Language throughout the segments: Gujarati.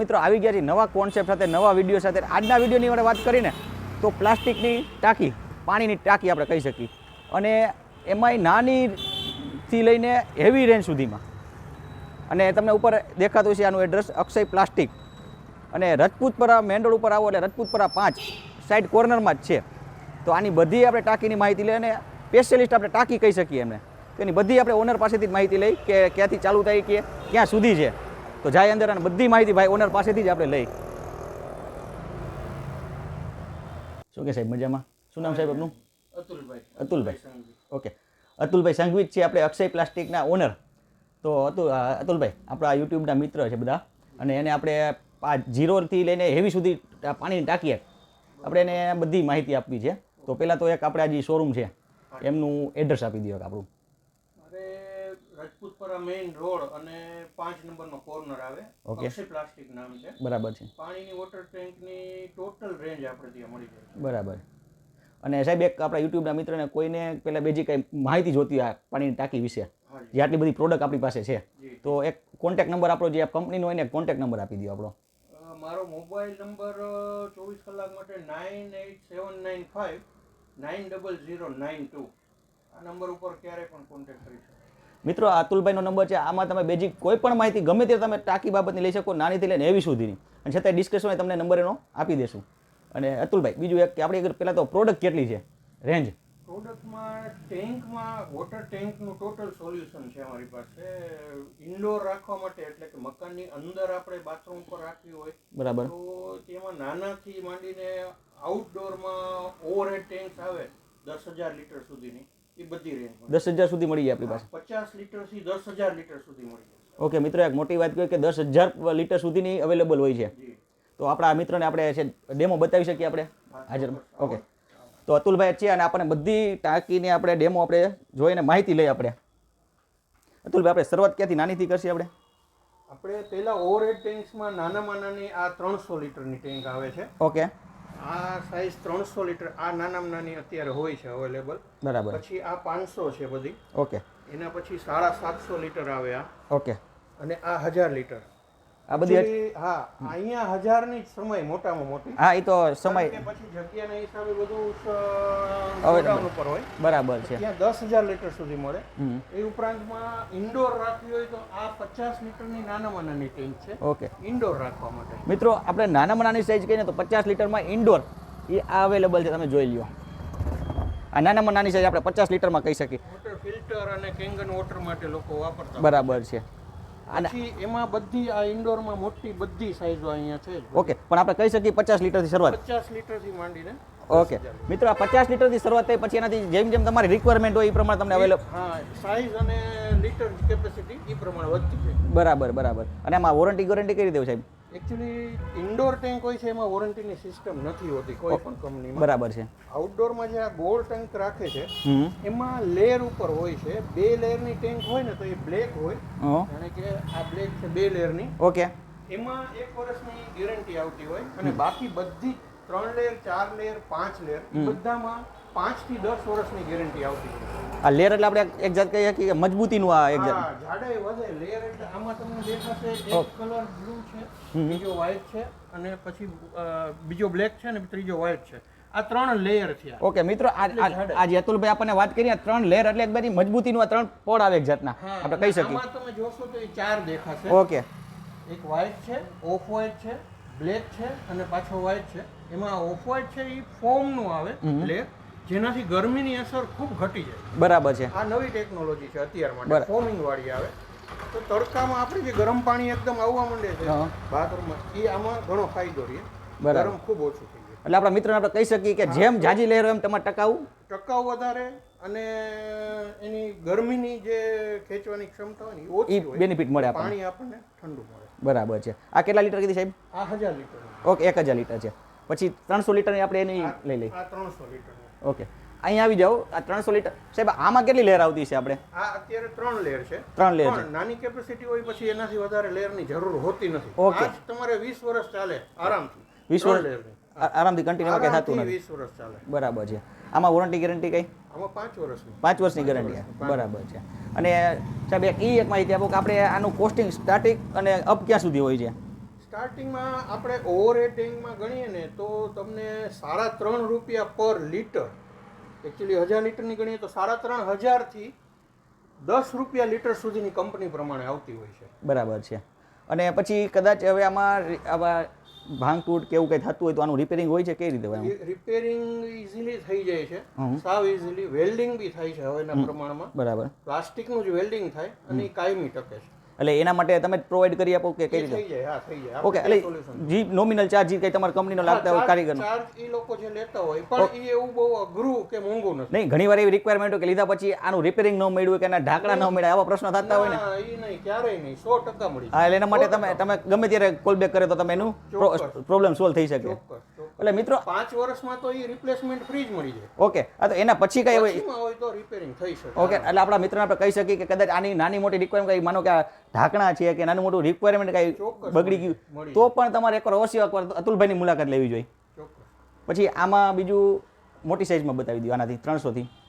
મિત્રો, આવી ગયા છે નવા કોન્સેપ્ટ સાથે, નવા વીડિયો સાથે. આજના વિડીયોની આપણે વાત કરીને તો પ્લાસ્ટિકની ટાંકી, પાણીની ટાંકી આપણે કહી શકીએ. અને એમાંય નાનીથી લઈને હેવી રેન્જ સુધીમાં. અને તમને ઉપર દેખાતું છે આનું એડ્રેસ અક્ષય પ્લાસ્ટિક અને રજપૂતપરા મેન રોડ ઉપર આવો એટલે રજપૂતપરા પાંચ સાઈડ કોર્નરમાં જ છે. તો આની બધી આપણે ટાંકીની માહિતી લઈ અને સ્પેશિયલિસ્ટ આપણે ટાંકી કહી શકીએ એમને. એની બધી આપણે ઓનર પાસેથી જ માહિતી લઈ કે ક્યાંથી ચાલુ થાય કે ક્યાં સુધી છે. તો જાય અંદર અને બધી માહિતી ભાઈ ઓનર પાસેથી જ આપણે લઈ. શું કે સાહેબ મજામાં? શું નામ સાહેબ આપનું? અતુલભાઈ. અતુલભાઈ. ઓકે. અતુલભાઈ સંઘવી છે આપણે અક્ષય પ્લાસ્ટિકના ઓનર તો અતુલ અતુલભાઈ આપણા યુટ્યુબના મિત્ર છે બધા. અને એને આપણે આ જીરોથી લઈને હેવી સુધી પાણીની ટાંકીએ. આપણે એને બધી માહિતી આપવી છે. તો પહેલાં તો એક આપણે આ જે શોરૂમ છે એમનું એડ્રેસ આપી દઈએ આપણું. રાજપૂતપરા મેઇન રોડ અને પાંચ નંબરનો કોર્નર આવે. ઓકે. પ્લાસ્ટિક નામ છે. બરાબર છે. પાણીની વોટર ટેન્કની ટોટલ રેન્જ આપણે ત્યાં મળી જાય બરાબર. અને સાહેબ એક આપણા યુટ્યુબના મિત્રને કોઈને પહેલાં બેજી કંઈ માહિતી જોતી આ પાણીની ટાંકી વિશે. જે. આટલી બધી પ્રોડક્ટ આપણી પાસે છે. તો એક કોન્ટેક્ટ નંબર આપણો જે કંપનીનો હોય ને કોન્ટેક્ટ નંબર આપી દો આપણો. મારો મોબાઈલ નંબર ચોવીસ કલાક માટે nine eight seven nine five nine double zero nine two આ નંબર ઉપર ક્યારે પણ કોન્ટેક્ટ કરી શકો. મિત્રો અતુલભાઈનો નંબર છે. આમાં તમે બેઝિક કોઈ પણ માહિતી ગમે તે તમે ટાંકી બાબતની લઈ શકો નાનીથી લઈને એવી સુધીની. અને છતાંય ડિસ્કશન તમને નંબર એનો આપી દેશું. અને અતુલભાઈ બીજું એક કે આપણી પહેલાં તો પ્રોડક્ટ કેટલી છે? રેન્જ પ્રોડક્ટમાં ટેન્કમાં વોટર ટેન્કનું ટોટલ સોલ્યુશન છે અમારી પાસે. ઇન્ડોર રાખવા માટે એટલે કે મકાનની અંદર આપણે બાથરૂમ પર રાખવી હોય. બરાબર. તો તેમાં નાનાથી માંડીને આઉટડોરમાં ઓવરહેડ ટેન્ક આવે દસ હજાર લીટર સુધીની. દસ હજાર સુધી મળી જાય આપણી પાસે. પચાસ લીટરથી દસ હજાર લીટર સુધી મળી જાય. ઓકે મિત્રો એક મોટી વાત કહી કે દસ હજાર લીટર સુધીની અવેલેબલ હોય છે. તો આપણા આ મિત્રને આપણે છે ડેમો બતાવી શકીએ આપણે? હાજર. ઓકે તો અતુલભાઈ છે અને આપણને બધી ટાંકીની આપણે ડેમો આપણે જોઈને માહિતી લઈએ આપણે. અતુલભાઈ આપણે શરૂઆત ક્યાંથી નાનીથી કરશે આપણે? આપણે પહેલા ઓવરહેડ ટેન્ક્સમાં નાનામાં નાની આ ત્રણસો લીટરની ટેન્ક આવે છે. ઓકે આ સાઈઝ ત્રણસો લીટર આ નાનામાં નાની અત્યારે હોય છે અવેલેબલ બરાબર. પછી આ પાંચસો છે બધી. ઓકે. એના પછી સાડા સાતસો લીટર આવે આ. ઓકે. અને આ હજાર લીટર. આ બધી હા અહીંયા હજારની સમય મોટામાં મોટી. હા એ તો સમય પછી જગ્યાના હિસાબે બધું ઉપર હોય. બરાબર છે. ત્યાં દસ હજાર લીટર સુધી મળે. એ ઉપરાંતમાં ઇન્ડોર રાખવી હોય તો આ પચાસ લીટરની નાનામાં નાની ટેન્ક છે. ઓકે. ઇન્ડોર રાખવા માટે. મિત્રો આપણે નાનામાં નાની સાઈઝ કહીએ તો પચાસ લીટરમાં ઇન્ડોર એ આ અવેલેબલ છે તમે જોઈ લ્યો. આ નાનામાં નાની સાઈઝ આપણે પચાસ લીટરમાં કહી શકીએ. વોટર ફિલ્ટર અને કેંગન વોટર માટે લોકો વાપરતા બરાબર છે. અને એમાં બધી આ ઇન્ડોરમાં મોટી બધી સાઈઝો અહીંયા છે ઓકે પણ આપણે કહી શકીએ પચાસ લીટરથી શરૂઆત. પચાસ લીટરથી માંડીને ઓકે. મિત્રો આ પચાસ લીટરથી શરૂઆત થઈ પછી એનાથી જેમ જેમ તમારી રિક્વાયરમેન્ટ હોય એ પ્રમાણે તમને અવેલેબલ હા સાઈઝ અને લીટર કેપેસિટી એ પ્રમાણે વધતી બરાબર બરાબર. અને આમાં વોરંટી ગોરંટી કરી દેવું સાહેબ? એકચ્યુઅલી ઇન્ડોર ટેન્ક હોય છે એમાં વોરંટીની સિસ્ટમ નથી હોતી કોઈ પણ કંપનીમાં બરાબર છે. આઉટડોરમાં જે આ ગોળ ટેન્ક રાખે છે એમાં લેયર ઉપર હોય છે. બે લેયરની ટેન્ક હોય ને તો એ બ્લેક હોય. જાણે કે આ બ્લેક છે બે લેયરની ઓકે. એમાં એક વર્ષની ગેરંટી આવતી હોય અને બાકી બધી ત્રણ લેયર ચાર લેયર પાંચ લેયર બધામાં પાંચથી દસ વર્ષની ગેરંટી આવતી હોય. આ લેયર એટલે આપણે એક જાત કહીએ કે મજબૂતીનું આ એક જાત. જાડાઈ વધે. લેયર એટલે આમાં તમને દેખાશે એક કલર બ્લુ છે બીજો વ્હાઇટ છે અને પછી બીજો બ્લેક છે ને ત્રીજો વ્હાઇટ છે. આ ત્રણ લેયર છે ઓકે મિત્રો આજે અતુલભાઈ આપણને વાત કરી આ ત્રણ લેયર એટલે એક બધી મજબૂતીનું આ ત્રણ પોળ આવે એક જાતના. આપણે કહી શકીએ. તમે જોશો તો એ ચાર દેખાશે. ઓકે. એક વ્હાઇટ છે ઓફ વ્હાઇટ છે બ્લેક છે અને પાછો વ્હાઇટ છે. એમાં ઓફ વ્હાઇટ છે એ ફોર્મનું આવે બ્લેક જેનાથી ગરમીની અસર ખૂબ ઘટી જાય. બરાબર છે. આ નવી ટેકનોલોજી છે અત્યાર. માટે. ફોમિંગ વાળી આવે. તો તડકામાં આપણે જે ગરમ પાણી એકદમ આવવા માંડે છે. બાથરૂમમાં એ આમાં ઘણો ફાયદો રહે. ગરમ ખૂબ ઓછું થઈ જાય. એટલે આપણા મિત્રોને આપણે કહી શકીએ કે જેમ જાજી લહેરો એમ તમારે ટકાઉ ટકાઉ વધારે અને એની ગરમીની જે ખેંચવાની ક્ષમતા હોય ને ઓછી હોય. બેનિફિટ મળે પાણી આપણને ઠંડુ મળે. બરાબર છે. આ કેટલા લીટર કીધી સાહેબ? આ હજાર લીટર. ઓકે એક હજાર લીટર છે. પછી ત્રણસો લીટરની આપણે એની લઈ લઈએ. આ ત્રણસો લીટર. ઓકે. અહીંયા આવી જાઓ. આ ત્રણસો લીટર. સાહેબ આમાં કેટલી લેર આવતી છે આપણે? આ અત્યારે ત્રણ લેર છે. ત્રણ લેર પણ નાની કેપેસિટી હોય પછી એનાથી વધારે લેયરની જરૂર હોતી નથી. ઓકે. તમારે વીસ વર્ષ ચાલે આરામથી. વીસ વર્ષ? આરામથી કન્ટિન્યુ કે થતું નથી? વીસ વર્ષ ચાલે. બરાબર છે. આમાં વોરંટી ગેરંટી કઈ? આમાં પાંચ વર્ષની. પાંચ વર્ષની ગેરંટી બરાબર છે. અને સાહેબ એક એ એક માહિતી આપો કે આપણે આનું કોસ્ટિંગ સ્ટાર્ટિંગ અને અપ ક્યાં સુધી હોય છે? સ્ટાર્ટિંગમાં આપણે ઓવર ટેન્કમાં ગણીએ ને તો તમને સાડા ત્રણ રૂપિયા પર લીટર એકચ્યુઅલી હજાર લીટરની ગણીએ તો સાડા ત્રણ હજારથી દસ રૂપિયા લીટર સુધીની કંપની પ્રમાણે આવતી હોય છે. બરાબર છે. અને પછી કદાચ હવે આમાં આવા ભાંગ તૂટ કે એવું કંઈ થતું હોય તો આનું રિપેરિંગ હોય છે? કઈ રીતે રિપેરિંગ ઇઝીલી થઈ જાય છે. સાવ ઇઝીલી વેલ્ડિંગ બી થાય છે હવેના પ્રમાણમાં. બરાબર. પ્લાસ્ટિકનું જ વેલ્ડિંગ થાય અને એ કાયમી ટકે છે. એટલે એના માટે તમે પ્રોવાઈડ કરી આપો કે કઈ રીતે? ઓકે એટલે જી નોમિનલ ચાર્જ જે કંઈ તમારા કંપનીનો લાગતા હોય કારીગરનો. ચાર્જ એ લોકો જે લેતા હોય પણ એ એવું બહુ અઘરું કે મોંઘું નથી. નહીં ઘણીવાર એવી રિક્વાયરમેન્ટ કે લીધા પછી આનું રિપેરિંગ ન મળ્યું કે એના ઢાંકણા ન મળ્યા આવા પ્રશ્નો થતા હોય ને? એ નહીં ક્યારેય નહીં સો ટકા મળી હા એટલે એના માટે તમે તમે ગમે ત્યારે કોલ બેક કરે તો તમે એનું પ્રોબ્લેમ સોલ્વ થઈ શકે. ચોક્કસ. એટલે મિત્રો પાંચ વર્ષમાં તો એ રિપ્લેસમેન્ટ ફ્રી જ મળી જાય. ઓકે આ તો એના પછી કઈ હોય? તો રિપેરિંગ થઈ શકે. ઓકે એટલે આપણા મિત્રને આપણે કહી શકીએ કે કદાચ આની નાની મોટી રિક્વાયરમેન્ટ કઈ માનો કે આ ઢાંકણા છે કે નાનું મોટું રિક્વાયરમેન્ટ કઈ બગડી ગયું તો પણ તમારે એકવાર અવશ્ય એકવાર અતુલભાઈની મુલાકાત લેવી જોઈએ. પછી આમાં બીજું મોટી સાઇઝમાં બતાવી દો આનાથી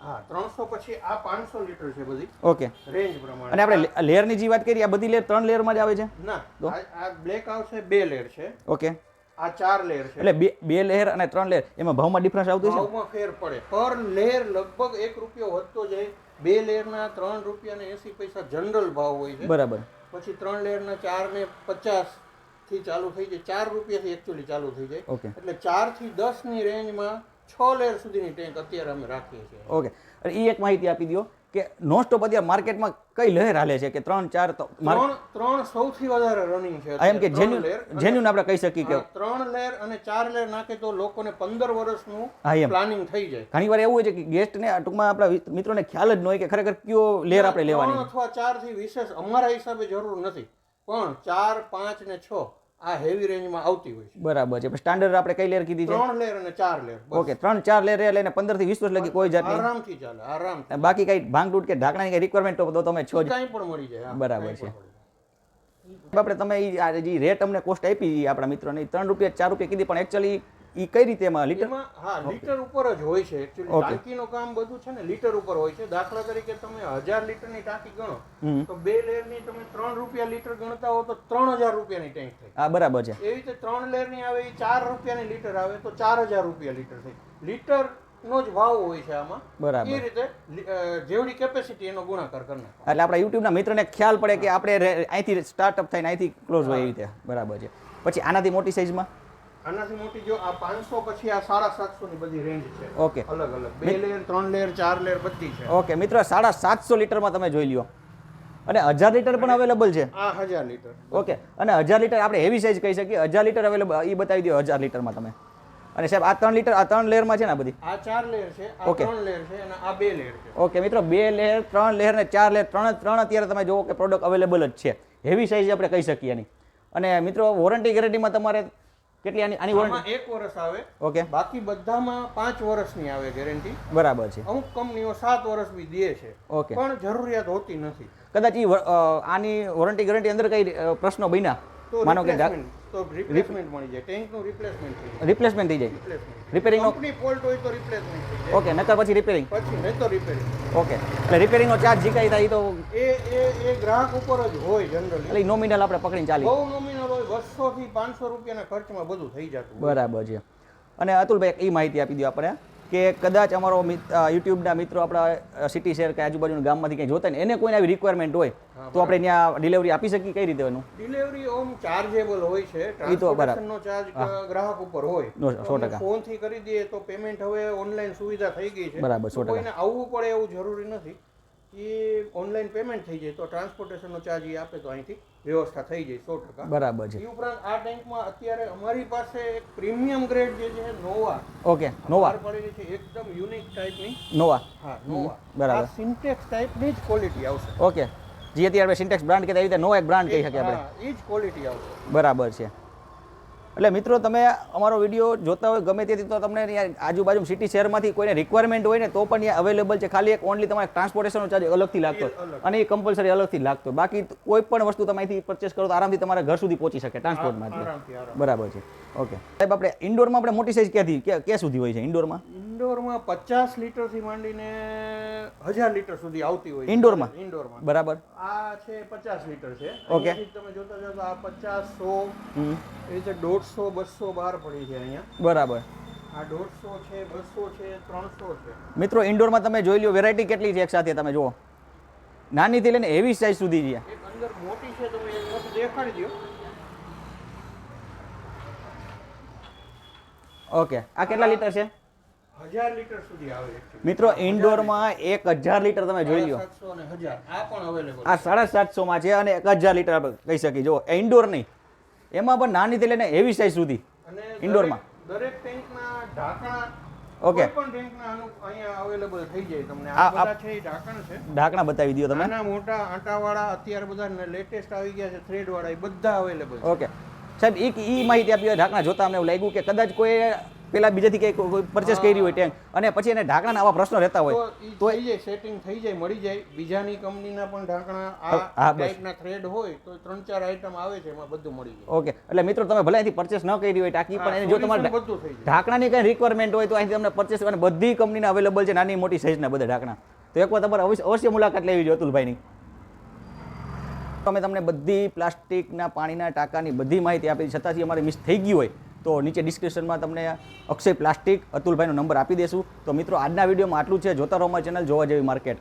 હા ત્રણસો પછી આ પાંચસો લીટર છે બધી. ઓકે. રેન્જ પ્રમાણે. અને આપણે લેયરની જે વાત કરીએ આ બધી લેયર ત્રણ લેયરમાં જ આવે છે? ના આ- બ્લેક આવશે બે લેર છે. ઓકે. આ ચાર લેયર છે. એટલે બે બે લેયર અને ત્રણ લેયર એમાં ભાવમાં ડિફરન્સ આવતો છે ભાવમાં ફેર પડે. પર લેયર લગભગ એક રૂપિયો વધતો જાય. બે લેરના ત્રણ રૂપિયા ને એસી પૈસા જનરલ ભાવ હોય છે. બરાબર. પછી ત્રણ લેયરના ચાર ને પચાસથી ચાલુ થઈ જાય. ચાર રૂપિયાથી એકચ્યુઅલી ચાલુ થઈ જાય. ઓકે. એટલે ચારથી દસની રેન્જમાં છ લેયર સુધીની ટેન્ક અત્યારે અમે રાખીએ છીએ. ઓકે. એ એક માહિતી આપી દો કે નોન સ્ટોપ અત્યારે માર્કેટમાં કઈ લહેર હાલે છે કે ત્રણ ચાર તો ત્રણ ત્રણ સૌથી વધારે રનિંગ છે એમ કે જેન્યુન જેન્યુન આપણે કહી શકીએ કે ત્રણ લેર અને ચાર લેર નાખે તો લોકોને પંદર વર્ષનું પ્લાનિંગ થઈ જાય. ઘણી વાર એવું હોય છે કે ગેસ્ટને ટૂંકમાં આપણા મિત્રોને ખ્યાલ જ ન હોય કે ખરેખર કયો લેર આપણે લેવાની. અથવા ચારથી વિશેષ અમારા હિસાબે જરૂર નથી. પણ ચાર પાંચ ને છ આ હેવી રેન્જમાં આવતી હોય છે. બરાબર છે. સ્ટાન્ડર્ડ આપણે કઈ લેયર કીધી છે? ત્રણ લેર અને ચાર લેર ઓકે ત્રણ ચાર લેયર એટલે એને પંદરથી 20 વર્ષ લગી કોઈ જાતની. આરામથી ચાલે આરામ બાકી કઈ ભાંગ તૂટ કે ઢાંકણાની કઈ રિક્વાયરમેન્ટ તો તમે છો જ. કાંઈ પણ મળી જાય બરાબર છે. પણ આપણે તમે જે રેટ અમને કોસ્ટ આપી આપણા મિત્રોને ત્રણ રૂપિયા ચાર રૂપિયા કીધી પણ એકચ્યુઅલી એ કઈ રીતે એમાં લીટર? હા લીટર ઉપર જ હોય છે. એકચ્યુઅલી. ટાંકીનું કામ બધું છે ને લીટર ઉપર હોય છે. દાખલા તરીકે તમે હજાર લીટરની ટાંકી ગણો તો બે લેરની તમે ત્રણ રૂપિયા લીટર ગણતા હો તો ત્રણ હજાર રૂપિયાની ટેન્ક થઈ. હા બરાબર છે. એવી રીતે ત્રણ લેરની આવે એ ચાર રૂપિયાની લીટર આવે તો ચાર હજાર રૂપિયા લીટર થઈ. લીટર નો જ ભાવ હોય છે આમાં. બરાબર. એ રીતે જેવડી કેપેસિટી એનો ગુણાકાર કરી એટલે આપણા યુટ્યુબના મિત્રને ખ્યાલ પડે કે આપણે અહીંથી સ્ટાર્ટઅપ થઈને અહીંથી ક્લોઝ હોય એવી રીતે. બરાબર છે. પછી આનાથી મોટી સાઇઝમાં આનાથી મોટી જો આ પાંચસો પછી આ સાડા સાતસો ની બધી રેન્જ છે. ઓકે. અલગ અલગ. બે લેયર ત્રણ લેયર ચાર લેયર બધી છે. ઓકે મિત્રો સાડા સાતસો લીટરમાં તમે જોઈ લ્યો. અને હજાર લીટર પણ અવેલેબલ છે. આ હજાર લીટર. ઓકે અને હજાર લીટર આપણે હેવી સાઇઝ કહી શકીએ. હજાર લીટર અવેલેબલ એ બતાવી દો હજાર લીટરમાં તમે. અને સાહેબ આ ત્રણ લીટર આ ત્રણ લેયરમાં છે ને બધી? આ ચાર લેયર છે આ. ત્રણ લેયર છે અને આ બે લેયર છે. ઓકે મિત્રો બે લેયર ત્રણ લેયર ને ચાર લેયર ત્રણ ત્રણ અત્યારે તમે જુઓ કે પ્રોડક્ટ અવેલેબલ જ છે. હેવી સાઇઝ આપણે કહી શકીએ એની. અને મિત્રો વોરંટી ગેરંટીમાં તમારે કેટલી આની આની વોરંટી એક વર્ષ આવે. ઓકે. બાકી બધામાં પાંચ વર્ષની આવે ગેરંટી બરાબર છે. અમુક કંપનીઓ સાત વર્ષ બી દે છે. ઓકે. પણ જરૂરિયાત હોતી નથી. કદાચ આની વોરંટી ગેરંટી અંદર કઈ પ્રશ્નો બન્યા? માનો કે તો રિપ્લેસમેન્ટ મળી જાય. ટેન્કનું રિપ્લેસમેન્ટ થઈ જાય. રિપ્લેસમેન્ટ થઈ જાય. રિપેરિંગ કંપની ફોલ્ટ હોય તો રિપ્લેસમેન્ટ થઈ જાય. ઓકે નકર પછી રિપેરિંગ પછી નહીં તો રિપેરિંગ ઓકે એટલે રિપેરિંગનો ચાર્જ જે કાંઈ થાય તો એ એ એ ગ્રાહક ઉપર જ હોય જનરલી એટલે નોમિનલ આપણે પકડીને ચાલી બહુ નોમિનલ હોય બસો થી પાંચસો રૂપિયાના ખર્ચમાં બધું થઈ જતું બરાબર છે. અને અતુલભાઈ એ માહિતી આપી દો આપણે. કે કદાચ અમારો યુટ્યુબના મિત્રો આપણા સિટી શહેર કે આજુબાજુના ગામમાંથી કંઈ જોતા ને એને કોઈને આવી રિક્વાયરમેન્ટ હોય તો આપણે ત્યાં ડિલિવરી આપી શકીએ? કઈ રીતે એનું? ડિલિવરી ઓમ ચાર્જેબલ હોય છે. એ તો બરાબર. ચાર્જ ગ્રાહક ઉપર હોય. સો ટકા. ફોનથી કરી દઈએ તો પેમેન્ટ હવે ઓનલાઈન સુવિધા થઈ ગઈ છે. બરાબર, સો ટકા. આવવું પડે એવું જરૂરી નથી. એ ઓનલાઈન પેમેન્ટ થઈ જાય તો ટ્રાન્સપોર્ટેશનનો ચાર્જ એ આપે તો અહીંથી વ્યવસ્થા થઈ જાય સો ટકા. બરાબર છે. એ ઉપરાંત આ ટેન્કમાં અત્યારે અમારી પાસે એક પ્રીમિયમ ગ્રેડ જે છે નોવા. Okay Nova. પડેલી છે એકદમ યુનિક ટાઈપની. નોવા. હા નોવા. બરાબર. સિન્ટેક્સ ટાઈપની જ ક્વોલિટી આવશે. ઓકે જે અત્યારે સિન્ટેક્સ બ્રાન્ડ કહેતા એવી રીતે નો એક બ્રાન્ડ કહી શકીએ આપણે. એ જ ક્વોલિટી આવશે. બરાબર છે. એટલે મિત્રો તમે અમારો વીડિયો જોતા હોય ગમે તેથી તો તમને આજુબાજુ સિટી શહેરમાંથી કોઈને રિક્વાયરમેન્ટ હોય ને તો પણ ત્યાં અવેલેબલ છે. ખાલી એક ઓનલી તમારે ટ્રાન્સપોર્ટેશનનો ચાર્જ અલગથી લાગતો અને એ કમ્પલસરી અલગથી લાગતો બાકી કોઈ પણ વસ્તુ તમે અહીંથી પરચેસ કરો તો આરામથી તમારા ઘર સુધી પહોંચી શકે ટ્રાન્સપોર્ટમાંથી બરાબર છે. ઓકે સાહેબ આપણે ઇન્ડોરમાં આપણે મોટી સાઇઝ ક્યાંથી ક્યાં સુધી હોય છે ઇન્ડોરમાં ઇન્ડોરમાં પચાસ લીટરથી માંડીને હજાર લીટર સુધી આવતી હોય ઇન્ડોરમાં? ઇન્ડોરમાં બરાબર. આ છે પચાસ લીટર છે. ઓકે. તમે જોતા જાઓ તો આ પચાસ સો એ રીતે દોઢસો બસો બહાર પડી છે અહીંયા. બરાબર. આ દોઢસો છે બસો છે ત્રણસો છે. મિત્રો ઇન્ડોરમાં તમે જોઈ લો વેરાયટી કેટલી છે એક સાથે તમે જુઓ. નાનીથી લઈને હેવી સાઇઝ સુધી છે. અંદર મોટી છે તમે એક મોટી દેખાડી દો ઓકે આ કેટલા લીટર છે? હજાર લીટર સુધી આવે મિત્રો ઇન્ડોરમાં એક હજાર લીટર તમે જોઈ લો સાતસો આ પણ અવેલેબલ આ સાડા સાતસોમાં છે અને એક હજાર લીટર કહી શકીએ. જો ઇન્ડોર નહીં. એમાં પણ નાનીથી લઈને હેવી સાઇઝ સુધી અને ઇન્ડોરમાં? દરેક- ટેન્કના ઢાંકણા ઓકે. પણ ટેન્કના અહીંયા અવેલેબલ થઈ જાય તમને. આ- બધા છે એ ઢાંકણ છે. ઢાંકણા બતાવી દો તમે. નાના મોટા આટાવાળા અત્યારે બધા લેટેસ્ટ આવી ગયા છે થ્રેડ વાળા એ બધા અવેલેબલ ઓકે. સાહેબ એક ઈ માહિતી આપી ઢાંકણા જોતા અમને એવું લાગ્યું કે કદાચ કોઈ પેલા બીજાથી કંઈક કોઈ પરચેસ કરી હોય ટેન્ક અને પછી એને ઢાંકણાના આવા પ્રશ્નો રહેતા હોય. તો એ સેટિંગ થઈ જાય મળી જાય. બીજાની કંપનીના પણ ઢાંકણા આ ટાઈપના થ્રેડ હોય તો ત્રણ ચાર આઈટમ આવે છે એમાં બધું મળી જાય. ઓકે. એટલે મિત્રો તમે ભલે અહીંથી પરચેસ ન કરી હોય ટાંકી પણ એને જો તમારે ઢાંકણાની કંઈ રિક્વાયરમેન્ટ હોય તો અહીંથી તમને પરચેસ અને બધી કંપનીના અવેલેબલ છે નાની મોટી સાઇઝના બધા ઢાંકણા. તો એકવાર તમારે અવશ્ય મુલાકાત લેવી જોઈએ અતુલભાઈની. અમે તમને બધી પ્લાસ્ટિકના પાણીના ટાંકાની બધી માહિતી આપી. છતાંથી અમારે મિસ થઈ ગઈ હોય તો નીચે ડિસ્ક્રિપ્શનમાં તમને અક્ષય પ્લાસ્ટિક અતુલભાઈનો નંબર આપી દેશું. તો મિત્રો, આજના વિડીયોમાં આટલું છે. જોતા રહો ચેનલ જોવા જેવી માર્કેટ